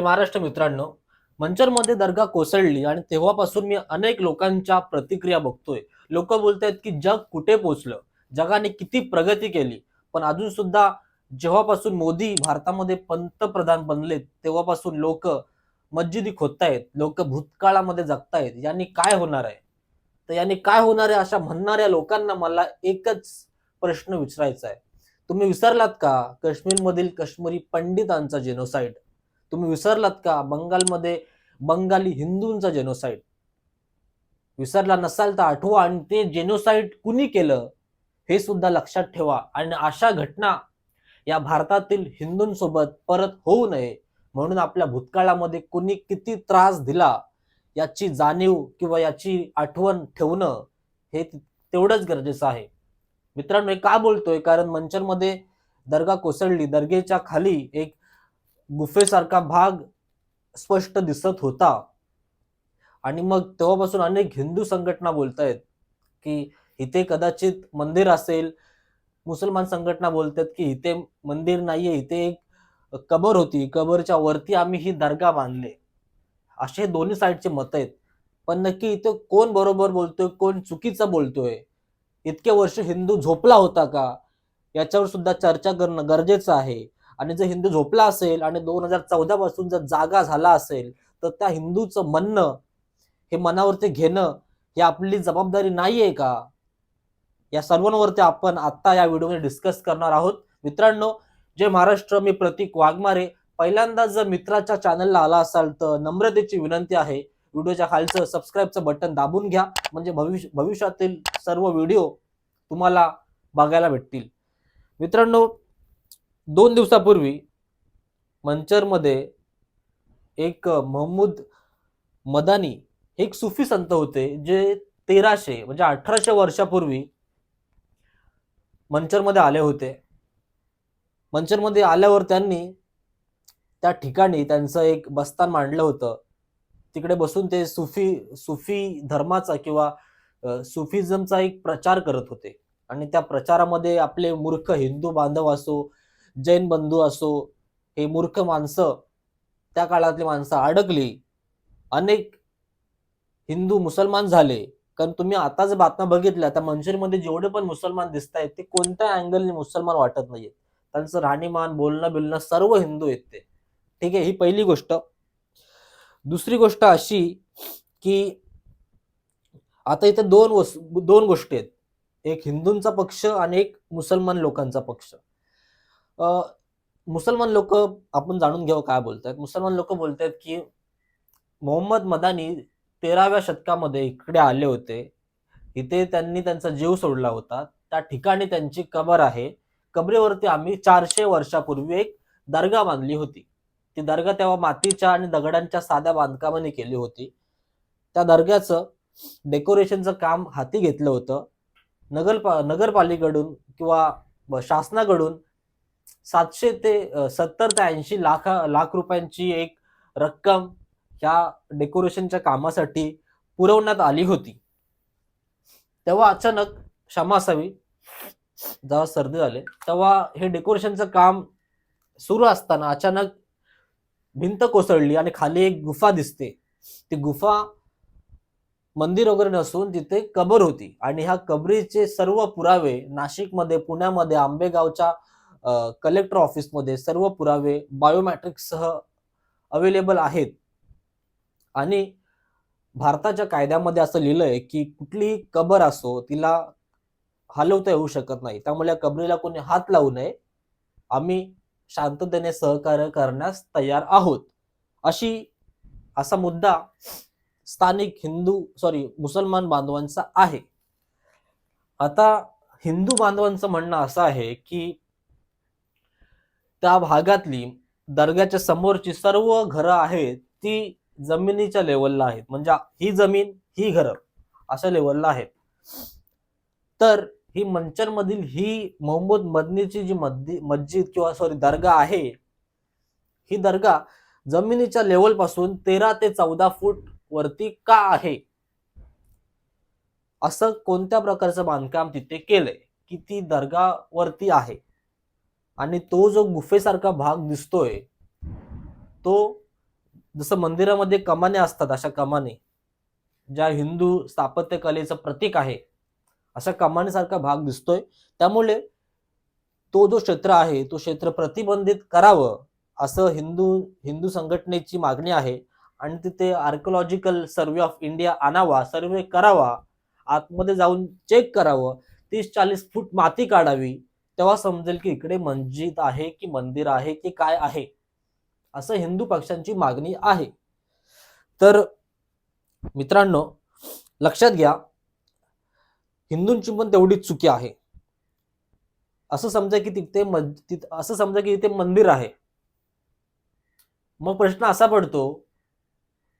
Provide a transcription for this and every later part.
महाराष्ट्र मित्रांनो मंचरमध्ये दर्गा कोसळली आणि तेव्हापासून मी अनेक लोकांच्या प्रतिक्रिया बघतोय. लोक बोलतायत की जग कुठे पोहोचलं जगाने किती प्रगती केली? पण अजून सुद्धा जेव्हापासून मोदी भारतामध्ये पंतप्रधान बनलेत तेव्हापासून लोक मस्जिदी खोदतायत लोक भूतकाळामध्ये जगतायत. यांनी काय होणार आहे? तर यांनी काय होणार आहे अशा म्हणणाऱ्या लोकांना मला एकच प्रश्न विचारायचा आहे. तुम्ही विसरलात का? काश्मीरमधील काश्मीरी पंडितांचा जेनोसाईड तुम्ही विसरलात का? बंगालमध्ये बंगाली हिंदूंचा जेनोसाईड विसरला नसाल तर आठवा आणि ते जेनोसाईड कुणी केलं? हे सुद्धा लक्षात ठेवा. आणि अशा घटना या भारतातील हिंदूंसोबत परत होऊ नये. म्हणून आपल्या भूतकाळामध्ये कुणी किती त्रास दिला याची जाणीव किंवा याची आठवण ठेवणं हे तेवढंच गरजेचं आहे. मित्रांनो हे का बोलतोय? कारण मंचरमध्ये दर्गा कोसळली दर्गेच्या खाली एक गुफेसारखा भाग स्पष्ट दिसत होता. आणि मग तेव्हापासून अनेक हिंदू संघटना बोलतायत की इथे कदाचित मंदिर असेल. मुसलमान संघटना बोलतात की इथे मंदिर नाहीये इथे एक कबर होती. कबरच्या वरती आम्ही ही दर्गा बांधले. असे दोन्ही साईडचे मत आहेत. पण नक्की इथे कोण बरोबर बोलतोय कोण चुकीचं बोलतोय? इतके वर्ष हिंदू झोपला होता का? याच्यावर सुद्धा चर्चा करणं गरजेचं आहे. आणि जर हिंदू झोपला असेल आणि दोन हजार चौदा पासून जर जागा झाला असेल तर त्या हिंदूचं म्हणणं हे मनावरती घेणं ही आपली जबाबदारी नाहीये का? या सर्वांवरती आपण आता या व्हिडिओमध्ये डिस्कस करणार आहोत. मित्रांनो जय महाराष्ट्र मी प्रतीक वाघमारे. पहिल्यांदा जर मित्राच्या चॅनलला आला असाल तर नम्रतेची विनंती आहे. व्हिडिओच्या खालचं सबस्क्राईबचं बटन दाबून घ्या. म्हणजे भविष्य भविष्यातील सर्व व्हिडिओ तुम्हाला बघायला भेटतील. मित्रांनो दोन दिवसापूर्वी मंचरमध्ये एक महमूद मदानी एक सुफी संत होते जे तेराशे म्हणजे अठराशे वर्षापूर्वी मंचरमध्ये आले होते. मंचरमध्ये आल्यावर त्यांनी त्या ठिकाणी त्यांचं एक बस्तान मांडलं होतं. तिकडे बसून ते सुफी सुफी धर्माचा किंवा सुफिझमचा एक प्रचार करत होते. आणि त्या प्रचारामध्ये आपले मूर्ख हिंदू बांधव असो जैन बंधू असो हे मूर्ख माणसं त्या काळातली माणसं अडकली. अनेक हिंदू मुसलमान झाले. कारण तुम्ही आता जर बातम्या बघितल्या तर मंचुरीमध्ये जेवढे पण मुसलमान दिसत आहेत ते कोणत्या अँगलने मुसलमान वाटत नाहीये त्यांचं राहणीमान बोलणं बिलणं सर्व हिंदू आहेत ते. ठीक आहे ही पहिली गोष्ट. दुसरी गोष्ट अशी की आता इथे दोन वस दोन गोष्टी आहेत. एक हिंदूंचा पक्ष आणि एक मुसलमान लोकांचा पक्ष. मुसलमान लोक आपण जाणून घेऊ काय बोलतात मुसलमान लोक बोलतात की मोहम्मद मदानी तेराव्या शतकामध्ये इकडे आले होते. इथे त्यांनी त्यांचा जीव सोडला होता. त्या ठिकाणी त्यांची कबर आहे. कबरेवरती आम्ही चारशे वर्षापूर्वी एक दर्गा बांधली होती. ती दर्गा तेव्हा मातीच्या आणि दगडांच्या साध्या बांधकामाने केली होती. त्या दर्ग्याचं डेकोरेशनचं काम हाती घेतलं होतं. नगर नगरपालिकेकडून किंवा शासनाकडून सातशे ते सत्तर ते ऐंशी लाख लाख रुपयांची एक रक्कम ह्या डेकोरेशनच्या कामासाठी पुरवण्यात आली होती. तेव्हा अचानक क्षमा असावी जेव्हा सर्दी झाले तेव्हा हे डेकोरेशनचं काम सुरू असताना अचानक भिंत कोसळली आणि खाली एक गुफा दिसते. ती गुफा मंदिर वगैरे नसून तिथे कबर होती आणि ह्या कबरीचे सर्व पुरावे नाशिकमध्ये पुण्यामध्ये आंबेगावच्या कलेक्टर ऑफिसमध्ये सर्व पुरावे बायोमॅट्रिक्ससह अवेलेबल आहेत. आणि भारताच्या कायद्यामध्ये असं लिहिलंय की कुठलीही कबर असो तिला हलवता येऊ शकत नाही. त्यामुळे कबरीला कोणी हात लावू नये. आम्ही शांततेने सहकार्य करण्यास तयार आहोत. अशी असा मुद्दा स्थानिक हिंदू सॉरी मुसलमान बांधवांचा आहे. आता हिंदू बांधवांचं म्हणणं असं आहे की त्या भागातली दर्ग्याच्या समोरची सर्व घरं आहेत ती जमिनीच्या लेवलला आहेत. म्हणजे ही जमीन ही घरं अशा लेवलला आहेत. तर ही मंचरमधील ही मोहम्मद मदनीची जी मस्जिद किंवा सॉरी दर्गा आहे ही दर्गा जमिनीच्या लेवलपासून तेरा ते चौदा फूट वरती का आहे? असं कोणत्या प्रकारचं बांधकाम तिथे केलंय? की ती दर्गावरती आहे? आणि तो जो गुफेसारखा भाग दिसतोय तो जसं मंदिरामध्ये कमाने असतात अशा कमाने ज्या हिंदू स्थापत्यकलेचं प्रतीक आहे अशा कमानेसारखा भाग दिसतोय. त्यामुळे तो जो क्षेत्र आहे तो क्षेत्र प्रतिबंधित करावं असं हिंदू हिंदू संघटनेची मागणी आहे. आणि तिथे आर्किओलॉजिकल सर्वे ऑफ इंडिया आणावा सर्वे करावा आतमध्ये जाऊन चेक करावं तीस चाळीस फूट माती काढावी तेव्हा समजेल की इकडे मस्जिद आहे की मंदिर आहे की काय आहे असं हिंदू पक्षांची मागणी आहे. तर मित्रांनो लक्षात घ्या हिंदूंची पण तेवढीच चुकी आहे. असं समजा की तिथे असं समजा की इथे मंदिर आहे. मग प्रश्न असा पडतो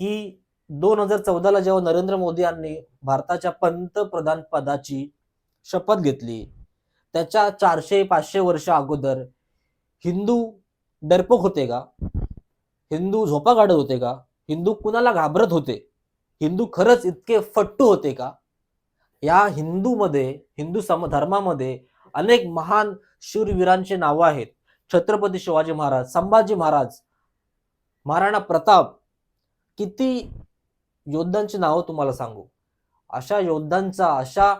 की दोन हजार चौदाला जेव्हा नरेंद्र मोदी यांनी भारताच्या पंतप्रधान पदाची शपथ घेतली त्याच्या चारशे पाचशे वर्ष अगोदर हिंदू डरपोक होते का? हिंदू झोपा काढत होते का? हिंदू कुणाला घाबरत होते? हिंदू खरंच इतके फट्टू होते का? या हिंदूमध्ये हिंदू सम धर्मामध्ये अनेक महान शूरवीरांचे नावं आहेत. छत्रपती शिवाजी महाराज संभाजी महाराज महाराणा प्रताप. किती योद्धांची नावं तुम्हाला सांगू? अशा योद्धांचा अशा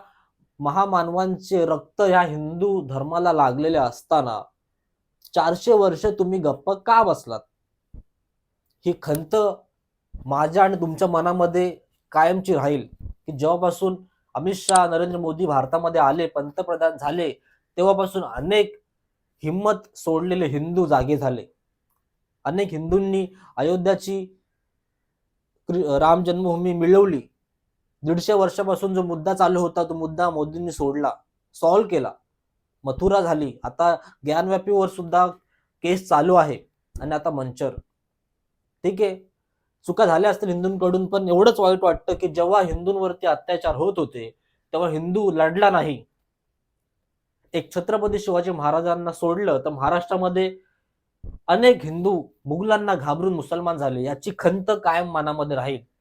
महामानवांचे रक्त ह्या हिंदू धर्माला लागलेले असताना चारशे वर्ष तुम्ही गप्प का बसलात? ही खंत माझ्या आणि तुमच्या मनामध्ये कायमची राहील की जेव्हापासून अमित शहा नरेंद्र मोदी भारतामध्ये आले पंतप्रधान झाले तेव्हापासून अनेक हिंमत सोडलेले हिंदू जागे झाले. अनेक हिंदूंनी अयोध्याची राम जन्मभूमी मिळवली. दीडशे वर्षापासून जो मुद्दा चालू होता तो मुद्दा मोदींनी सोडला सॉल्व्ह केला. मथुरा झाली. आता ज्ञानव्यापीवर सुद्धा केस चालू आहे आणि आता मंचर. ठीक आहे? चुका झाल्या असतील हिंदूंकडून पण एवढंच वाईट वाटतं की जेव्हा हिंदूंवरती अत्याचार होत होते तेव्हा हिंदू लढला नाही. एक छत्रपती शिवाजी महाराजांना सोडलं तर महाराष्ट्रामध्ये अनेक हिंदू मुघलांना घाबरून मुसलमान झाले. याची खंत कायम मनामध्ये राहील.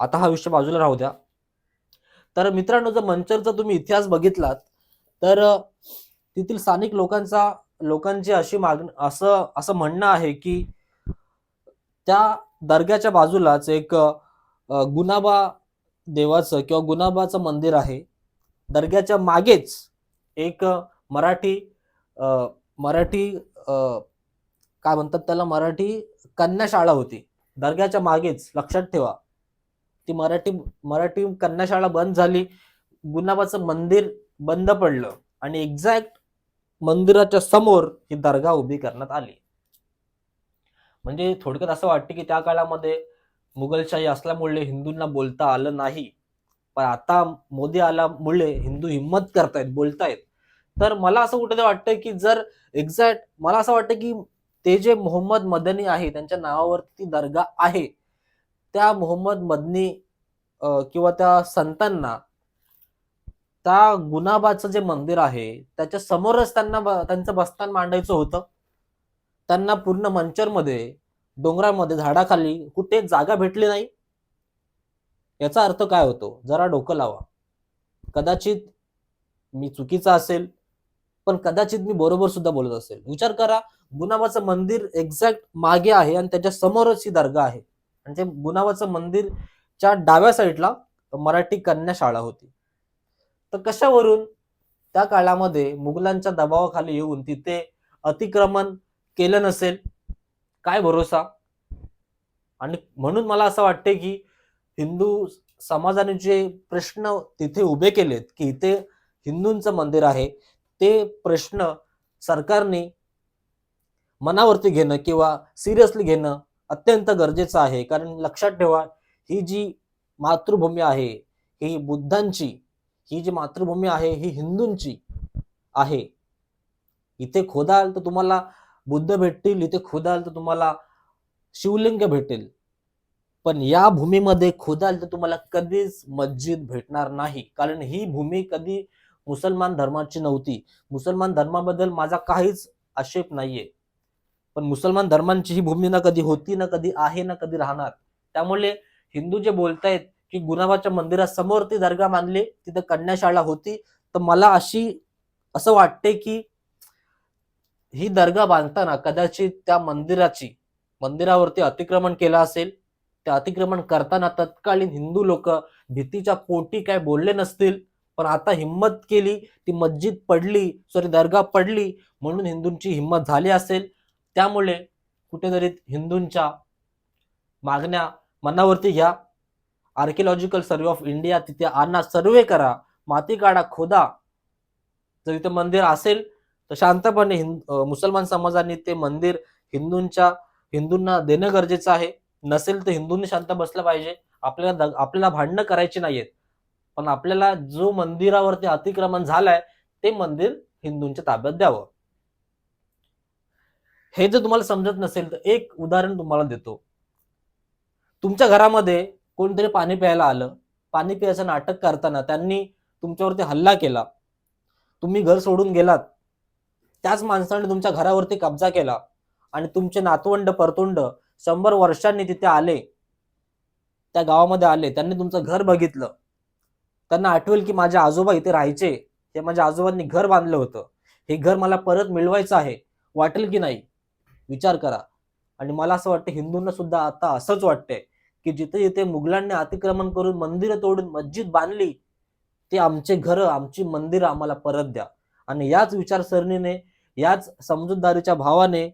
आता हा विषय बाजूला राहू द्या. तर मित्रांनो जर मंचरचा तुम्ही इतिहास बघितलात तर तेथील स्थानिक लोकांचा लोकांची अशी मागणी असं असं म्हणणं आहे की त्या दर्ग्याच्या बाजूलाच एक गुनाबा गुणाबा देवाचं किंवा गुणाबाचं मंदिर आहे. दर्ग्याच्या मागेच एक मराठी मराठी काय म्हणतात त्याला मराठी कन्या शाळा होती. दर्ग्याच्या मागेच लक्षात ठेवा. ती मराठी मराठी कन्या शाळा बंद झाली. गुलाबाचं मंदिर बंद पडलं आणि एक्झॅक्ट मंदिराच्या समोर ही दर्गा उभी करण्यात आली. म्हणजे थोडक्यात असं वाटतं की त्या काळामध्ये मुघलशाही असल्यामुळे हिंदूंना बोलता आलं नाही. पण आता मोदी आल्यामुळे हिंदू हिंमत करतायत बोलतायत. तर मला असं कुठे वाटतं की जर एक्झॅक्ट मला असं वाटतं की ते जे मोहम्मद मदनी आहे त्यांच्या नावावरती दर्गा आहे त्या मोहम्मद मदनी किंवा त्या संतांना त्या गुनाबाचं जे मंदिर आहे त्याच्या समोरच त्यांना त्यांचं बस्तान मांडायचं होतं. त्यांना पूर्ण मंचरमध्ये डोंगरामध्ये झाडाखाली कुठे जागा भेटली नाही. याचा अर्थ काय होतो? जरा डोकं लावा. कदाचित मी चुकीचा असेल पण कदाचित मी बरोबर सुद्धा बोलत असेल. विचार करा गुनाबाचं मंदिर एक्झॅक्ट मागे आहे आणि त्याच्या समोरच ही दर्गा आहे. म्हणजे आणि ते गुणावाचं मंदिरच्या डाव्या साईडला मराठी कन्या शाळा होती. तर कशावरून त्या काळामध्ये मुघलांच्या दबावाखाली येऊन तिथे अतिक्रमण केलं नसेल? काय भरोसा? आणि म्हणून मला असं वाटते की हिंदू समाजाने जे प्रश्न तिथे उभे केलेत की इथे हिंदूंचं मंदिर आहे ते प्रश्न सरकारने मनावरती घेणं किंवा सिरियसली घेणं अत्यंत गरजेचं आहे. कारण लक्षात ठेवा ही जी मातृभूमी आहे ही बुद्धांची ही जी मातृभूमी आहे ही हिंदूंची आहे. इथे खोदाल तर तुम्हाला बुद्ध भेटतील इथे खोदाल तर तुम्हाला शिवलिंग भेटेल. पण या भूमीमध्ये खोदाल तर तुम्हाला कधीच मस्जिद भेटणार नाही. कारण ही भूमी कधी मुसलमान धर्माची नव्हती. मुसलमान धर्माबद्दल माझा काहीच आक्षेप नाहीये. पण मुसलमान धर्मांची ही भूमी ना कधी होती ना कधी आहे ना कधी राहणार. त्यामुळे हिंदू जे बोलतायत की गुणाबाच्या मंदिरासमोर ती दर्गा मानली तिथं कन्याशाळा होती तर मला अशी असं वाटते की ही दर्गा बांधताना कदाचित त्या मंदिराची मंदिरावरती अतिक्रमण केलं असेल ते अतिक्रमण करताना तत्कालीन हिंदू लोक भीतीच्या पोटी काय बोलले नसतील पण आता हिंमत केली ती मस्जिद पडली सॉरी दर्गा पडली म्हणून हिंदूंची हिंमत झाली असेल त्यामुळे कुठेतरी हिंदूंच्या मागण्या मनावरती घ्या. आर्किओलॉजिकल सर्वे ऑफ इंडिया तिथे आणा सर्वे करा. माती काढा खोदा. जर इथे मंदिर असेल तर शांतपणे हिंद मुसलमान समाजाने ते मंदिर हिंदूंच्या हिंदूंना देणं गरजेचं आहे. नसेल तर हिंदूंनी शांत बसलं पाहिजे. आपल्याला दग- आपल्याला भांडणं करायची नाहीयेत. पण आपल्याला जो मंदिरावरती अतिक्रमण झालंय ते मंदिर हिंदूंच्या ताब्यात द्यावं. हे जर तुम्हाला समजत नसेल तर एक उदाहरण तुम्हाला देतो. तुमच्या घरामध्ये कोणतरी पाणी प्यायला आलं. पाणी प्यायचं नाटक करताना त्यांनी तुमच्यावरती हल्ला केला. तुम्ही घर सोडून गेलात. त्याच माणसाने तुमच्या घरावरती कब्जा केला. आणि तुमचे नातवंड परतोंड शंभर वर्षांनी तिथे आले. त्या गावामध्ये आले. त्यांनी तुमचं घर बघितलं. त्यांना आठवेल की माझे आजोबा इथे राहायचे. हे माझ्या आजोबांनी घर बांधलं होतं. हे घर मला परत मिळवायचं आहे. वाटेल की नाही? विचार करा. आणि मला असं वाटतं हिंदूंना सुद्धा आता असंच वाटतंय की जिथे जिथे मुघलांनी अतिक्रमण करून मंदिरं तोडून मस्जिद बांधली ते आमचे घरं आमची मंदिरं आम्हाला परत द्या. आणि याच विचारसरणीने याच समजूतदारीच्या भावाने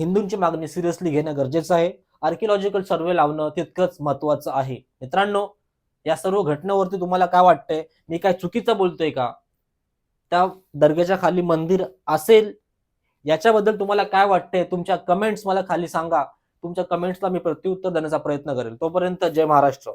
हिंदूंची मागणी सिरियसली घेणं गरजेचं आहे. आर्किओलॉजिकल सर्वे लावणं तितकंच महत्वाचं आहे. मित्रांनो या सर्व घटनेवरती तुम्हाला काय वाटतंय? मी काय चुकीचं बोलतोय का? त्या दर्ग्याच्या खाली मंदिर असेल याच्याबद्दल तुम्हाला काय वाटतंय? तुमच्या कमेंट्स मला खाली सांगा. तुमच्या कमेंट्सला मी प्रत्युत्तर देण्याचा प्रयत्न करेल. तोपर्यंत जय महाराष्ट्र.